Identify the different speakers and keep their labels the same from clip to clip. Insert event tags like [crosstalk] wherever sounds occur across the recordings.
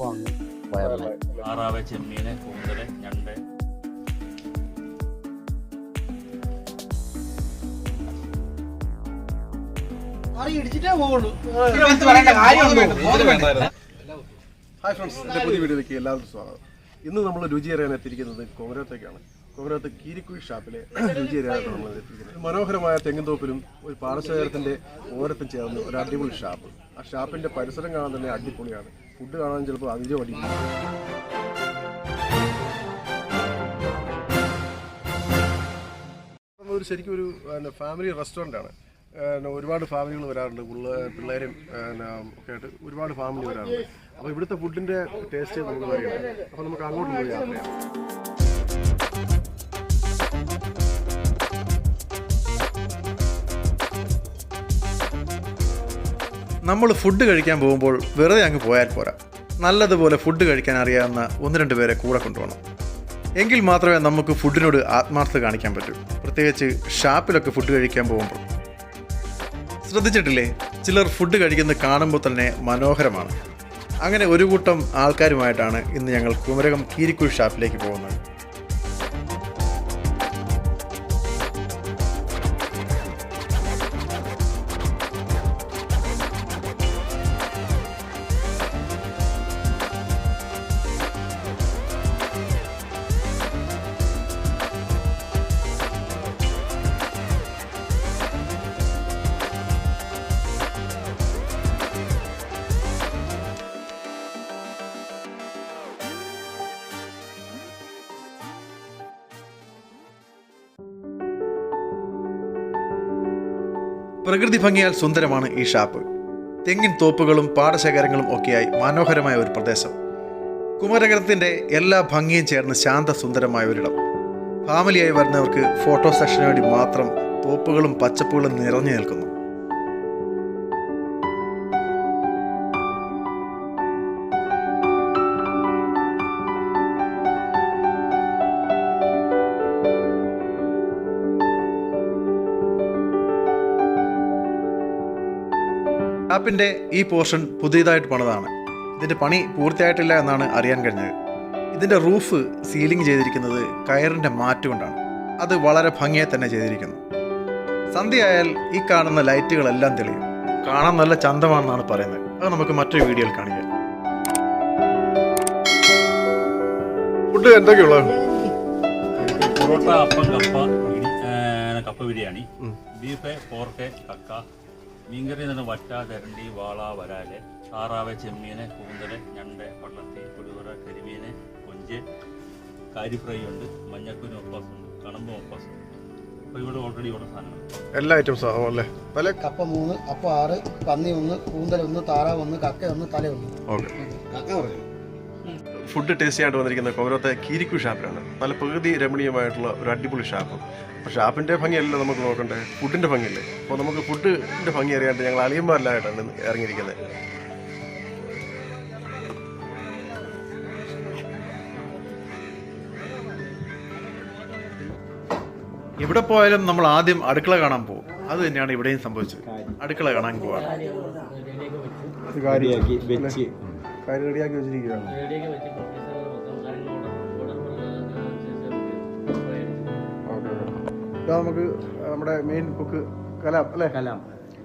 Speaker 1: സംഭവം അങ്ങ് വയറിലായി
Speaker 2: താറാവ് ചെമ്മീന് കൂന്തൽ ഞണ്ട്.
Speaker 3: ഹായ് ഫ്രണ്ട്സ് എന്റെ പുതിയ വീഡിയോയിലേക്ക് എല്ലാവർക്കും സ്വാഗതം. ഇന്ന് നമ്മൾ രുചി അറിയാൻ എത്തിയിരിക്കുന്നത് കോമരത്തേക്കാണ് കോമരത്ത് കീരിക്കുഴി ഷാപ്പിലെ രുചി അറിയാനാണ് നമ്മൾ എത്തിയിരിക്കുന്നത്. മനോഹരമായ തെങ്ങിൻതോപ്പിലും ഒരു പാടശേഖരത്തിന്റെ ഓരത്തും ചേർന്ന് ഒരു അടിപൊളി ഷാപ്പ് ആ ഷാപ്പിന്റെ പരിസരം കാണാൻ തന്നെ അടിപൊളിയാണ്. ഫുഡ് കാണാൻ ചിലപ്പോൾ അഞ്ചോ അടി ഒരു ശരിക്കും ഒരു ഫാമിലി റെസ്റ്റോറന്റ് ആണ്. ഒരുപാട് ഫാമിലികൾ വരാറുണ്ട്. പിള്ളേ പിള്ളേരും ഒക്കെ ആയിട്ട് ഒരുപാട് ഫാമിലി വരാറുണ്ട്. അപ്പോൾ ഇവിടുത്തെ ഫുഡിന്റെ ടേസ്റ്റ് നമുക്ക് അറിയാം. അപ്പോൾ നമുക്ക് അങ്ങോട്ട് പോയി ചെയ്യാം.
Speaker 4: നമ്മൾ ഫുഡ് കഴിക്കാൻ പോകുമ്പോൾ വെറുതെ അങ്ങ് പോയാൽ പോരാ. നല്ലതുപോലെ ഫുഡ് കഴിക്കാൻ അറിയാവുന്ന ഒന്ന് രണ്ട് പേരെ കൂടെ കൊണ്ടുപോകണം. എങ്കിൽ മാത്രമേ നമുക്ക് ഫുഡിനോട് ആത്മാർത്ഥത കാണിക്കാൻ പറ്റൂ. പ്രത്യേകിച്ച് ഷാപ്പിലൊക്കെ ഫുഡ് കഴിക്കാൻ പോകുമ്പോൾ. ശ്രദ്ധിച്ചിട്ടില്ലേ? ചിലർ ഫുഡ് കഴിക്കുന്നത് കാണുമ്പോൾ തന്നെ മനോഹരമാണ്. അങ്ങനെ ഒരു കൂട്ടം ആൾക്കാരുമായിട്ടാണ് ഇന്ന് ഞങ്ങൾ കുമരകം കീരിക്കുഴി ഷാപ്പിലേക്ക് പോകുന്നത്. പ്രകൃതി ഭംഗിയാൽ സുന്ദരമാണ് ഈ ഷാപ്പ്. തെങ്ങിൻ തോപ്പുകളും പാടശേഖരങ്ങളും ഒക്കെയായി മനോഹരമായ ഒരു പ്രദേശം. കുമരകത്തിന്റെ എല്ലാ ഭംഗിയും ചേർന്ന് ശാന്ത സുന്ദരമായ ഒരിടം. ഫാമിലിയായി വരുന്നവർക്ക് ഫോട്ടോ സെഷന് വേണ്ടി മാത്രം തോപ്പുകളും പച്ചപ്പുകളും നിറഞ്ഞു നിൽക്കുന്നു. ഷാപ്പിന്റെ ഈ പോർഷൻ പുതിയതായിട്ട് പണിതാണ്. ഇതിന്റെ പണി പൂർത്തിയായിട്ടില്ല എന്നാണ് അറിയാൻ കഴിഞ്ഞത്. ഇതിന്റെ റൂഫ് സീലിംഗ് ചെയ്തിരിക്കുന്നത് കയറിന്റെ മാറ്റ് കൊണ്ടാണ്. അത് വളരെ ഭംഗിയായി തന്നെ ചെയ്തിരിക്കുന്നു. സന്ധ്യയായാൽ ഈ കാണുന്ന ലൈറ്റുകളെല്ലാം തെളിയും. കാണാൻ നല്ല ചന്തമാണെന്നാണ് പറയുന്നത്. അത് നമുക്ക് മറ്റൊരു വീഡിയോയിൽ കാണിക്കാം.
Speaker 3: ഫുഡ് എന്തൊക്കെയുള്ളത്
Speaker 2: പൊറോട്ട അപ്പം കപ്പ കപ്പ ബിരിയാണി ബീഫ് പോർക്ക് കക്ക മീൻകറി പറഞ്ഞാൽ വറ്റ തെരണ്ടി വാള വരാൽ താറാവ് ചെമ്മീന് കൂന്തൽ ഞണ്ട് പള്ളത്തി പുഴുവറ കരിമീന് കൊഞ്ച് കാരി ഫ്രൈ ഉണ്ട് മഞ്ഞക്കുരു ഒപ്പാസ് ഉണ്ട് കണമ്പ് ഒപ്പാസ് ഉണ്ട് അപ്പോൾ ഇവിടെ ഓൾറെഡി ഇവിടെ സാധനങ്ങൾ
Speaker 3: എല്ലാ ഐറ്റംസും അല്ലേ? പല
Speaker 1: കപ്പ മൂന്ന് അപ്പം ആറ് പന്നി ഒന്ന് കൂന്തൽ ഒന്ന് താറാവ് ഒന്ന് കക്ക ഒന്ന് തല ഒന്ന്.
Speaker 3: ഓക്കെ. ഫുഡ് ടേസ്റ്റ് ചെയ്യാണ്ട് വന്നിരിക്കുന്ന കോമരത്തെ കീരിക്കു ഷാപ്പിലാണ് നല്ല പ്രകൃതി രമണീയമായിട്ടുള്ള ഒരു അടിപൊളി ഷാപ്പ് അപ്പോൾ ഷാപ്പിന്റെ ഭംഗിയല്ല നമുക്ക് നോക്കണ്ടേ? ഫുഡിന്റെ ഭംഗിയല്ലേ? അപ്പോൾ നമുക്ക് ഫുഡിന്റെ ഭംഗി അറിയാണ്ട് ഞങ്ങൾ അളിയന്മാരിലായിട്ടാണ് ഇറങ്ങിയിരിക്കുന്നത്.
Speaker 4: ഇവിടെ പോയാലും നമ്മൾ ആദ്യം അടുക്കള കാണാൻ പോകും. അത് തന്നെയാണ് ഇവിടെയും സംഭവിച്ചത്. അടുക്കള കാണാൻ പോവാണ്.
Speaker 3: കാര്യം റെഡിയാക്കി വെച്ചിരിക്കുകയാണ് ഓക്കെ ഇതാ നമുക്ക് നമ്മുടെ മെയിൻ കുക്ക് കലാം അല്ലേ?
Speaker 1: കലാം.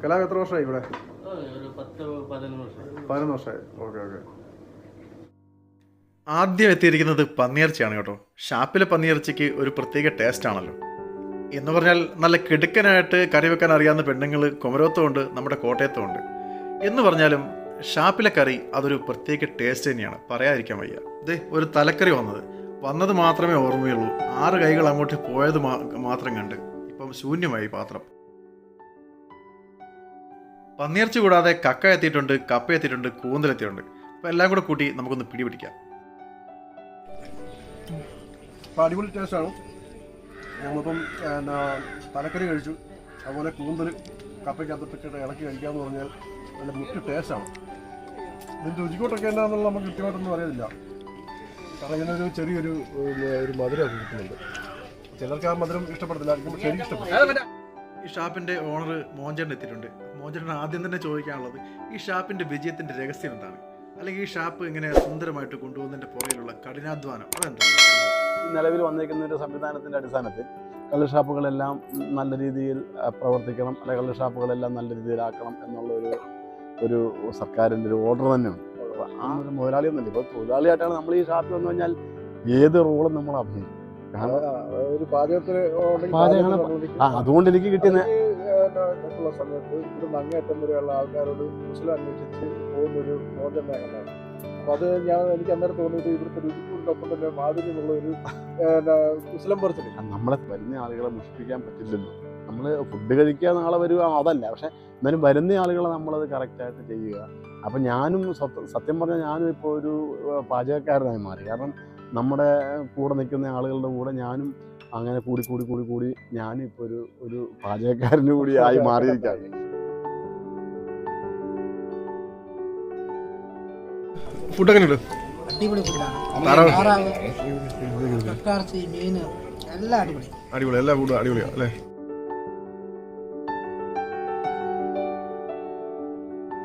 Speaker 3: കലാം എത്ര വർഷമായി ഇവിടെ?
Speaker 2: പതിനൊന്ന്
Speaker 3: വർഷമായി. Okay okay.
Speaker 4: ആദ്യം എത്തിയിരിക്കുന്നത് പന്നിയിറച്ചിയാണ് കേട്ടോ. ഷാപ്പിലെ പന്നിയിറച്ചിക്ക് ഒരു പ്രത്യേക ടേസ്റ്റ് ആണല്ലോ. എന്ന് പറഞ്ഞാൽ നല്ല കിടുക്കനായിട്ട് കറി വെക്കാൻ അറിയാവുന്ന പെണ്ണുങ്ങൾ കുമരത്തുമുണ്ട് നമ്മുടെ കോട്ടയത്തുമുണ്ട്. എന്ന് പറഞ്ഞാലും ഷാപ്പിലെ കറി അതൊരു പ്രത്യേക ടേസ്റ്റ് തന്നെയാണ്. പറയാതിരിക്കാൻ വയ്യ. ദേ ഒരു തലക്കറി വന്നത്. വന്നത് മാത്രമേ ഓർമ്മയുള്ളൂ. ആറ് കൈകൾ അങ്ങോട്ട് പോയത് മാത്രം കണ്ട്. ഇപ്പം ശൂന്യമായി പാത്രം. പന്നിയിറച്ചി കൂടാതെ കക്ക എത്തിയിട്ടുണ്ട് കപ്പ എത്തിയിട്ടുണ്ട് കൂന്തലെത്തിയിട്ടുണ്ട് അപ്പം എല്ലാം കൂടെ കൂട്ടി നമുക്കൊന്ന് പിടിപിടിക്കാം.
Speaker 3: അടിപൊളി ടേസ്റ്റാണ് ഞങ്ങളിപ്പം തലക്കറി കഴിച്ചു. അതുപോലെ കൂന്തൽ. കപ്പയ്ക്കകത്തൊക്കെ ഇളക്കി കഴിക്കാമെന്ന് പറഞ്ഞാൽ നല്ല മുറ്റ് ടേസ്റ്റാണ് ഇതിന്റെ രുചിക്കോട്ടൊക്കെ എന്താണെന്നുള്ള നമുക്ക് കൃത്യമായിട്ടൊന്നും അറിയത്തില്ല. കാരണം ഇതിനൊരു ചെറിയൊരു ഒരു മധുരമൊക്കെ കിട്ടുന്നുണ്ട്. ചിലർക്ക് ആ മധുരം ഇഷ്ടപ്പെടത്തില്ല ശരി എനിക്ക് ഇഷ്ടപ്പെട്ടു
Speaker 4: ഈ ഷാപ്പിന്റെ ഓണർ മോഞ്ചേട്ടൻ എത്തിയിട്ടുണ്ട്. മോഞ്ചേട്ടൻ ആദ്യം തന്നെ ചോദിക്കാനുള്ളത് ഈ ഷാപ്പിന്റെ വിജയത്തിന്റെ രഹസ്യം എന്താണ്? അല്ലെങ്കിൽ ഈ ഷാപ്പ് ഇങ്ങനെ സുന്ദരമായിട്ട് കൊണ്ടുപോകുന്നതിന്റെ പുറകിലുള്ള കഠിനാധ്വാനം അതെന്താണ്?
Speaker 5: നിലവിൽ വന്നിരിക്കുന്ന ഒരു സംവിധാനത്തിന്റെ അടിസ്ഥാനത്തിൽ കള്ള് ഷാപ്പുകളെല്ലാം നല്ല രീതിയിൽ പ്രവർത്തിക്കണം. അല്ലെങ്കിൽ കള്ള് ഷാപ്പുകളെല്ലാം നല്ല രീതിയിലാക്കണം എന്നുള്ളൊരു ഒരു സർക്കാരിന്റെ ഒരു ഓർഡർ തന്നെയുണ്ട് ആ ഒരു മുതലാളി ഒന്നുമില്ല. ഇപ്പോൾ തൊഴിലാളിയായിട്ടാണ് നമ്മൾ ഈ ഷാപ്പിൽ വന്നു കഴിഞ്ഞാൽ ഏത് റോളും നമ്മൾ അഭിനയിക്കും. ആ അതുകൊണ്ട് എനിക്ക് കിട്ടിയ
Speaker 3: സമയത്ത് ഇത് അങ്ങേറ്റം വരെയുള്ള ആൾക്കാരോട് മനസ്സിലന്വേഷിച്ച് അന്വേഷിച്ച് പോകുന്ന ഒരു മോചനം അപ്പൊ അത് ഞാൻ എനിക്ക് അന്നേരം തോന്നിയത് ഇവിടുത്തെ രുചിക്കൂടിനൊപ്പം തന്നെ മാധുര്യമുള്ള ഒരു കുശലം പറിച്ചില്ല
Speaker 5: നമ്മളെ വരുന്ന ആളുകളെ മുഷിപ്പിക്കാൻ പറ്റില്ലല്ലോ. നമ്മൾ ഫുഡ് കഴിക്കുക നാളെ വരിക അതല്ല. പക്ഷെ എന്നാലും വരുന്ന ആളുകളെ നമ്മളത് കറക്റ്റായിട്ട് ചെയ്യുക. അപ്പം ഞാനും സത്യം- പറഞ്ഞാൽ ഞാനും ഇപ്പോൾ ഒരു പാചകക്കാരനായി മാറി. കാരണം നമ്മുടെ കൂടെ നിൽക്കുന്ന ആളുകളുടെ കൂടെ ഞാനും അങ്ങനെ കൂടി കൂടി കൂടി കൂടി ഞാനും ഇപ്പോൾ ഒരു ഒരു പാചകക്കാരന് കൂടി ആയി മാറിയിരിക്കുകയാണ് [laughs]
Speaker 3: ഫുഡ് എങ്ങനെയുണ്ട്
Speaker 1: അടിപൊളി ഫുഡാണ് മീൻ എല്ലാം അടിപൊളി.
Speaker 3: അടിപൊളി എല്ലാ ഫുഡും അടിപൊളിയാണ് അല്ലേ?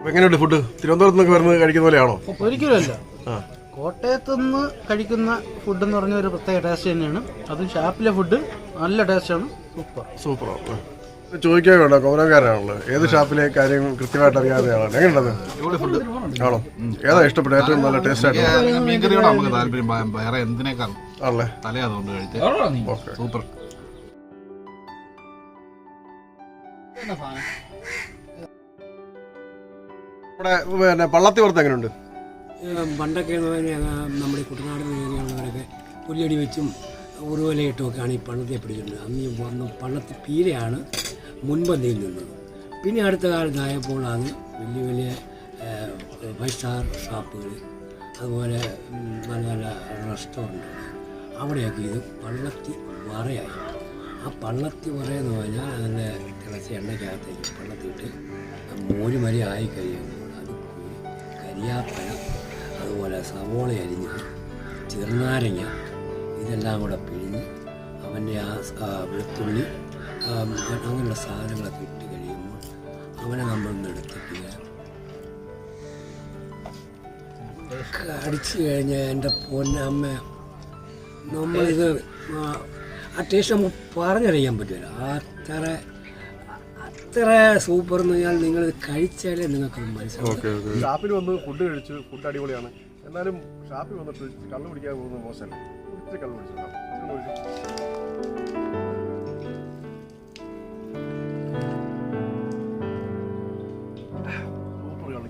Speaker 3: എങ്ങനെയുണ്ട് ഫുഡ് തിരുവനന്തപുരത്ത് നിന്നൊക്കെ വരുന്നത് കഴിക്കുന്ന പോലെയാണോ?
Speaker 1: ഒരിക്കലുമല്ല കോട്ടയത്ത് നിന്ന് കഴിക്കുന്ന ഫുഡ് എന്ന് പറഞ്ഞ ഒരു പ്രത്യേക ടേസ്റ്റ് തന്നെയാണ്. അതും ഷാപ്പിലെ ഫുഡ് നല്ല ടേസ്റ്റാണ് സൂപ്പർ.
Speaker 3: സൂപ്പറാണ് ചോദിക്കാൻ വേണ്ട കോമനക്കാരനാണല്ലോ ഏത് ഷാപ്പിലെ കാര്യം കൃത്യമായിട്ട് അറിയാതെ ആളാണ് എങ്ങനെയുണ്ടത്? ആണോ? ഏതാ ഇഷ്ടപ്പെട്ട ഏറ്റവും നല്ല ടേസ്റ്റ് ആയിട്ട്?
Speaker 6: മീൻകറിയോട് നമുക്ക് താല്പര്യം. ഭ- വേറെ എന്തിനേക്കാൾ
Speaker 3: ആണല്ലേ?
Speaker 6: തലേ അതുകൊണ്ട് കഴിച്ച്. സൂപ്പർ.
Speaker 3: ഇവിടെ പിന്നെ പള്ളത്തി പുറത്ത് എങ്ങനെയുണ്ട്
Speaker 7: പണ്ടൊക്കെ എന്ന് നമ്മുടെ കുട്ടനാട് ഏരിയയുള്ളവരൊക്കെ പുല്ലടി വെച്ചും ഉറുവലയിട്ടുമൊക്കെയാണ് ഈ പള്ളത്തെ പിടിച്ചിട്ടുണ്ട് അന്ന് ഈ വന്ന് പള്ളത്തി പീരയാണ് മുൻപന്തിയിൽ നിന്നത് പിന്നെ അടുത്ത കാലത്തായപ്പോഴാണ് വലിയ വലിയ ഫൈവ് സ്റ്റാർ ഷാപ്പുകൾ അതുപോലെ നല്ല നല്ല റെസ്റ്റോറന്റുകൾ അവിടെയൊക്കെ ഇത് പള്ളത്തി വറയായി ആ പള്ളത്തി വറ എന്ന് പറഞ്ഞാൽ അതിന്റെ തിളച്ച എണ്ണയ്ക്കകത്തേക്ക് പള്ളത്തിയിട്ട് മോരുമരി ആയി കഴിയുമ്പോൾ അത് കോരി കരിയാപ്പഴ അതുപോലെ സവോള അരിഞ്ഞ് ചെറുനാരങ്ങ ഇതെല്ലാം കൂടെ പിഴിഞ്ഞ് അവന്റെ ആ വെളുത്തുള്ളി അങ്ങനെയുള്ള സാധനങ്ങളൊക്കെ ഇട്ട് കഴിയുമ്പോൾ അവനെ നമ്മളൊന്ന് എടുത്തിട്ട് അടിച്ചു കഴിഞ്ഞാൽ എന്റെ പൊന്നമ്മ നമ്മളിത് ആ, ടേസ്റ്റ് നമുക്ക് പറഞ്ഞറിയാൻ പറ്റില്ല. അത്ര അത്ര സൂപ്പർ എന്ന് പറഞ്ഞാൽ നിങ്ങൾ കഴിച്ചാലേ നിങ്ങൾക്ക് മനസ്സിലാവും
Speaker 3: ഷാപ്പിൽ വന്ന് ഫുഡ് കഴിച്ചു ഫുഡ് അടിപൊളിയാണ്. എന്നാലും ഷാപ്പിൽ വന്നിട്ട് കള്ളു പിടിക്കാൻ പോകുന്നത് മോശമല്ല. ഇത്തിരി കള്ളു പിടിച്ചിട്ടുണ്ടാവും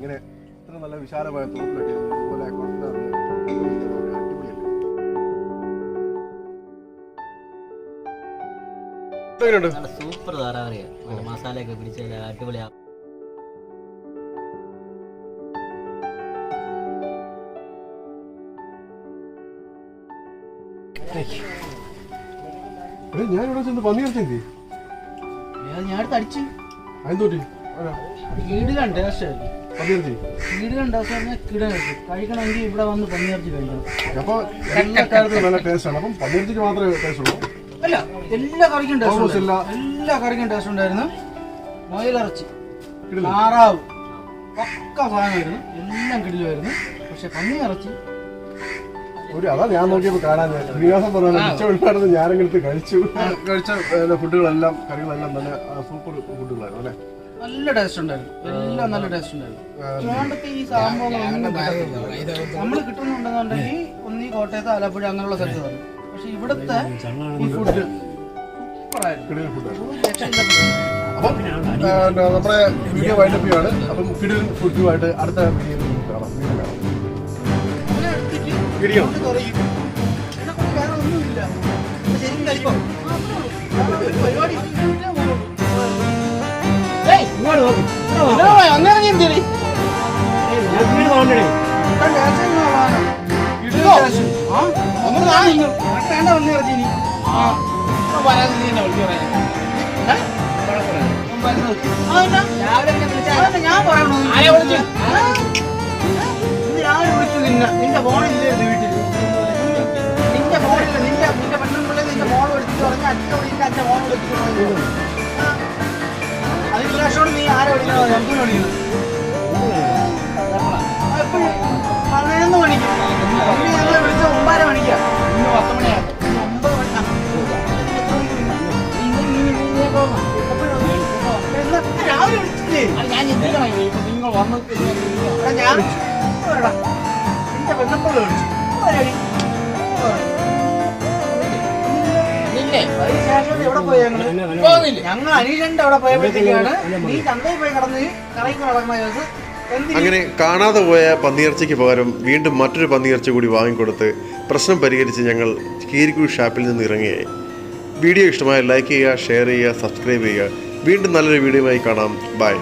Speaker 3: ഇങ്ങനെ ഇത്ര നല്ല വിശാലമായ തോട്ടിലൊക്കെ ഇതുപോലെ അടിപൊളിയല്ലേ
Speaker 8: നല്ല സൂപ്പർ താറാറിയാണ് നല്ല മസാലയൊക്കെ പിടിച്ച് നല്ല അടിപൊളിയാ.
Speaker 3: എടേ, ഞാൻ ഇവിടെ ചെന്ന് പന്നി ഇറച്ചി
Speaker 1: ഞാൻ അടുത്ത് അടിച്ച്.
Speaker 3: അതെന്തോട്ടി?
Speaker 1: കീടിലാണ് ടേസ്റ്റ്
Speaker 3: കണ്ടേ ഇറച്ചി
Speaker 1: കഴിക്കണമെങ്കിൽ ഇവിടെ വന്ന് പന്നിയിറച്ചി കഴിക്കണം.
Speaker 3: അപ്പൊ എല്ലാ കാര്യത്തിലും നല്ല ടേസ്റ്റാണ് അപ്പം പന്നിയിറച്ചിക്ക് മാത്രമേ ടേസ്റ്റ് ഉള്ളൂ.
Speaker 1: അല്ല എല്ലാ കറിക്കും ടേസ്റ്റ്
Speaker 3: Almost എല്ലാ-
Speaker 1: ഉണ്ടായിരുന്നു. എല്ലാ കറിക്കും ടേസ്റ്റ് ഉണ്ടായിരുന്നു. മുയലിറച്ചി താറാവ് പക്ക സാധനമായിരുന്നു. എല്ലാം കിടിലുമായിരുന്നു. പക്ഷെ പന്നിയിറച്ചി
Speaker 3: ഒരു അതാ ഞാൻ നോക്കിയപ്പോ കാണാൻ മിച്ച ഉൾപ്പെടുന്നത് ഞാനെങ്കിലും കഴിച്ചു. കഴിച്ച. ഫുഡുകളെല്ലാം കറികളെല്ലാം തന്നെ സൂപ്പർ ഫുഡുകളായിരുന്നു അല്ലേ?
Speaker 1: നല്ല ടേസ്റ്റ് ഉണ്ടായിരുന്നു. എല്ലാം നല്ല ടേസ്റ്റ് ഉണ്ടായിരുന്നു. ഈ സംഭവങ്ങളൊന്നും കിട്ടത്തില്ല നമ്മൾ കിട്ടുന്നുണ്ടെന്നുണ്ടെങ്കിൽ ഒന്നീ കോട്ടയത്ത് ആലപ്പുഴ അങ്ങനെയുള്ള സ്ഥലത്ത് വന്നു. പക്ഷെ ഇവിടുത്തെ ഈ ഫുഡ്
Speaker 3: അപ്പം നമ്മുടെ വീഡിയോ വൈൻഡപ്പ് ആണ് അപ്പം കിടിലൻ ഫുഡുമായിട്ട് അടുത്ത വീഡിയോ കാണാം. കാണാം.
Speaker 1: നിന്റെ ഫോണില്ലായിരുന്നു വീട്ടിൽ നിന്റെ ഫോണില്ല നിന്റെ നിന്റെ പെണ്ണുമ്പിള്ളേ നിന്റെ ഫോൺ വിളിച്ചിട്ട് പറഞ്ഞ അച്ഛൻ നിന്റെ അച്ഛൻ ഫോൺ വിളിച്ചിട്ട് പറഞ്ഞു. അതിന് ശേഷം നീ ആരെ വിളിക്കണോ എന്തിനു വിളിക്കുന്നത് ആ എപ്പോഴും പതിനൊന്ന് മണിക്ക്. എവിടെ പോയി ഞങ്ങൾ? ഞങ്ങൾ അനീഷന്റെ അവിടെ പോയപ്പോഴത്തേക്കാണ് നീ ചന്തയിൽ പോയി കടന്ന് കറങ്ങി നടക്കുന്ന
Speaker 3: അങ്ങനെ കാണാതെ പോയ പന്നിയിറച്ചിക്ക് പകരം വീണ്ടും മറ്റൊരു പന്നിയിറച്ചി കൂടി വാങ്ങിക്കൊടുത്ത് പ്രശ്നം പരിഹരിച്ച് ഞങ്ങൾ കീരിക്കുഴി ഷാപ്പിൽ നിന്ന് ഇറങ്ങിയായി. വീഡിയോ ഇഷ്ടമായ ലൈക്ക് ചെയ്യുക ഷെയർ ചെയ്യുക സബ്സ്ക്രൈബ് ചെയ്യുക. വീണ്ടും നല്ലൊരു വീഡിയോയുമായി കാണാം. ബൈ.